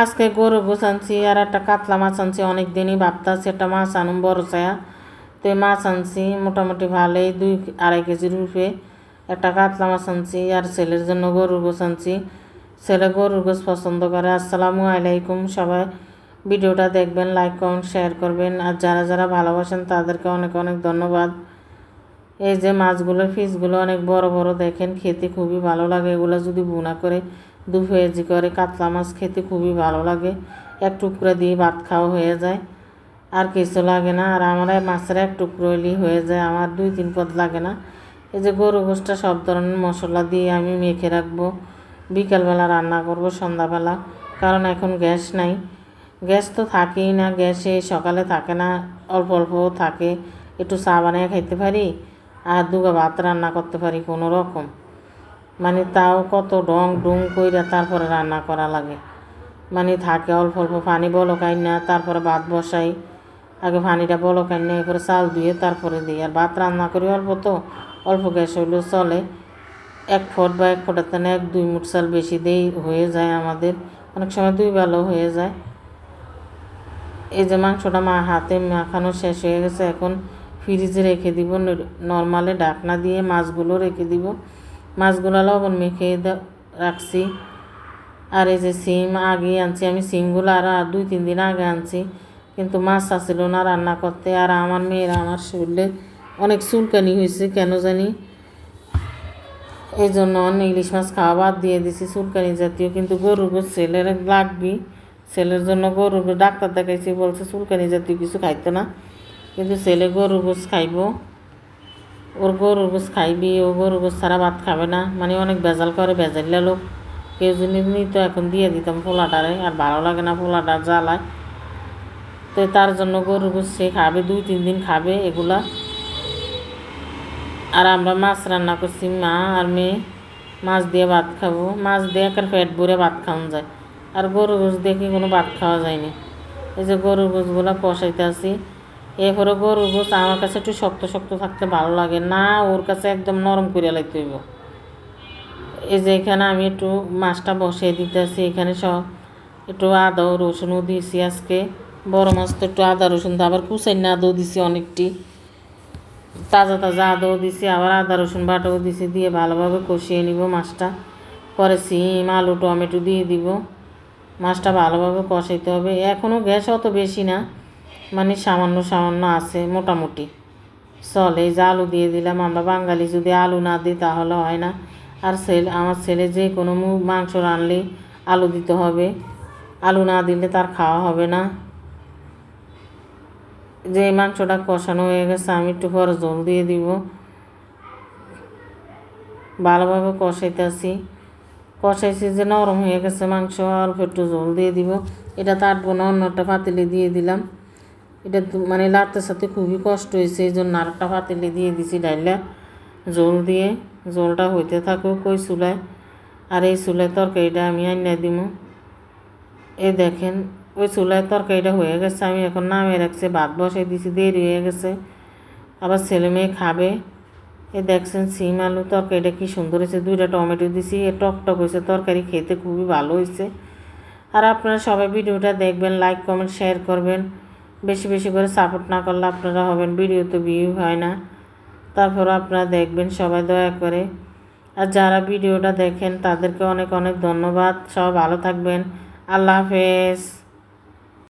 আজকে গরু গোছ আনছি আর একটা কাতলা মাছ আনছি অনেক দিনই ভাবতাছি একটা মাছ আনুম, বড় চায়া তো এই মাছ আনছি, মোটামুটি ভালোই, দুই আড়াই কেজির রূপে। একটা কাতলা মাছ আনছি, আর ছেলের জন্য গরুর গোছ আনছি। ছেলে গরুর গোছ পছন্দ করে, আসসালামু আলাইকুম সবাই। ভিডিওটা দেখবেন লাইক কমেন্ট শেয়ার করবেন। আর যারা যারা ভালোবাসেন, তাদেরকে অনেক অনেক ধন্যবাদ। এই যে মাছগুলোর পিসগুলো অনেক বড় বড় দেখেন, খেতে খুবই ভালো লাগে, এগুলো যদি বুনা করে দু ভেজি করে কাতলা মাছ খেতে খুবই ভালো লাগে। এক টুকরা দিয়ে ভাত খাওয়া হয়ে যায়। আর কিছু লাগে না। আর আমার মাছের এক টুকরো হলেই হয়ে যায়। আমার দুই তিন পদ লাগে না। এই যে গরু গোষ্ঠটা সব ধরনের মশলা দিয়ে আমি মেখে রাখব। বিকালবেলা রান্না করব, সন্ধ্যাবেলা। কারণ এখন গ্যাস নাই। গ্যাস তো থাকেই না। গ্যাসে সকালে থাকে না। অল্প অল্প থাকে। একটু চা বানিয়ে খাইতে পারি। আর দুগা ভাত রান্না করতে পারি কোনো রকম। মানে তাও কত ডং ডুং কইরা তারপরে রান্না করা লাগে। মানে থাকে অল্প অল্প পানি বলকাই না তারপরে ভাত বসাই। আগে পানিটা বলকাই না এরপরে চাল ধুয়ে তারপরে দিই। আর ভাত রান্না করি অল্প তো, অল্প গ্যাস হইলেও চলে। এক ফুট বা এক ফুটের তেনে এক দুই মুঠ চাল বেশি দেই হয়ে যায় আমাদের। অনেক সময় দুই বেলাও হয়ে যায়। এই যে মাংসটা মা হাতে মাখানো শেষ হয়ে গেছে, এখন ফ্রিজে রেখে দিব। নর্মালে ঢাকনা দিয়ে মাছগুলো রেখে দিব। মাছগুলো লবণ মেখে রাখছি। আর এই যে সিম, আগে আনছি আমি সিমগুলো আর দুই, তিন দিন আগে আনছি। কিন্তু মাছ আসছিল না রান্না করতে। আর আমার মেয়েরা আমার শরীরে অনেক চুলকানি হয়েছে, কেন জানি? এই জন্য ইলিশ মাছ খাওয়া বাদ দিয়ে দিছি চুলকানি জাতীয়। কিন্তু গরুর ছেলের লাগবি। ছেলের জন্য গরুর ডাক্তার দেখাইছি, বলছে চুলকানি জাতীয় কিছু খাইতো না। কিন্তু ছেলে গরুর গোছ খাইব। ওর গরুর গোছ খাইবি, ও গরুর গোছ ছাড়া ভাত খাবে না। মানে অনেক ভেজাল করে ভেজালিয়া লোক। কেউ যদি তো এখন দিয়ে দিতাম পোলাটারে, আর ভালো লাগে না পোলাটা জ্বালায়। তো তার জন্য গরুর গোছ সে খাবে, দুই তিন দিন খাবে এগুলা। আর আমরা মাছ রান্না করছি, মা আর মেয়ে। মাছ দিয়ে ভাত খাব। মাছ দিয়ে একটা পেট ভরে ভাত খাওয়া যায়। আর গরু গোছ দেখে কোনো ভাত খাওয়া যায়নি। এই যে গরুর গোছগুলো কষাইতে আছি এরপরে গরুর গোছ আমার কাছে একটু শক্ত শক্ত থাকতে ভালো লাগে। না, ওর কাছে একদম নরম করে লাগতে হইব। এই যে এখানে আমি একটু মাছটা বসিয়ে দিতেছি, এখানে সব একটু আদা রসুনও দিয়েছি আজকে। বড় মাছ তো একটু আদা, রসুন তো আবার কুচাই না, আদৌ দিছি অনেকটি। তাজা তাজা আদাও দিছি, আবার আদা, রসুন বাটাও দিছি, দিয়ে ভালোভাবে কষিয়ে নিব মাছটা। পরে সিম, আলু, টমেটো দিয়ে দিব। মাছটা ভালোভাবে কষাইতে হবে। এখনও গ্যাস অত বেশি না। মানে সামান্য সামান্য আছে, মোটামুটি। চল, এই যে আলু দিয়ে দিলাম আমরা। বাঙালি যদি আলু না দিই তাহলে হয় না। আর ছেলে, আমার ছেলে যে কোনো মাংস রানলে আলু দিতে হবে। আলু না দিলে তার খাওয়া হবে না। যে মাংসটা কষানো হয়ে গেছে, আমি একটু পরে জল দিয়ে দিব। ভালোভাবে কষাইতেছি। কষাইছি যে নরম হয়ে গেছে মাংস, অল্প একটু জল দিয়ে দিব। এটা তাটবো না অন্যটা পাতিলে দিয়ে দিলাম। এটা মানে লাতের সাথে খুবই কষ্ট হয়েছে, এই জন্য আরেকটা পাতিলে দিয়ে দিছি ডাইলা। জল দিয়ে, জলটা হইতে থাকুক ওই চুলায়। আর এই চুলায় তরকারিটা আমি আনিয়ে দিব। এ দেখেন, ওই চুলায় তরকারিটা হয়ে গেছে, আমি এখন নামিয়ে রাখছি, ভাত বসাই দিছি, দেরি হয়ে গেছে। আবার ছেলে মেয়ে খাবে। এ দেখছেন, সিম আলু তরকারিটা কী সুন্দর হয়েছে, দুইটা টমেটো দিছি, এ টক টক হয়েছে, তরকারি খেতে খুবই ভালো হয়েছে। আর আপনারা সবাই ভিডিওটা দেখবেন লাইক কমেন্ট শেয়ার করবেন। বেশি বেশি করে সাপোর্ট না করলে আপনারা হবেন ভিডিও তো ভিউ হয় না। তারপর আপনারা দেখবেন, সবাই দয়া করে। আর যারা ভিডিওটা দেখেন, তাদেরকে অনেক অনেক ধন্যবাদ। সব ভালো থাকবেন। আল্লাহ হাফেজ।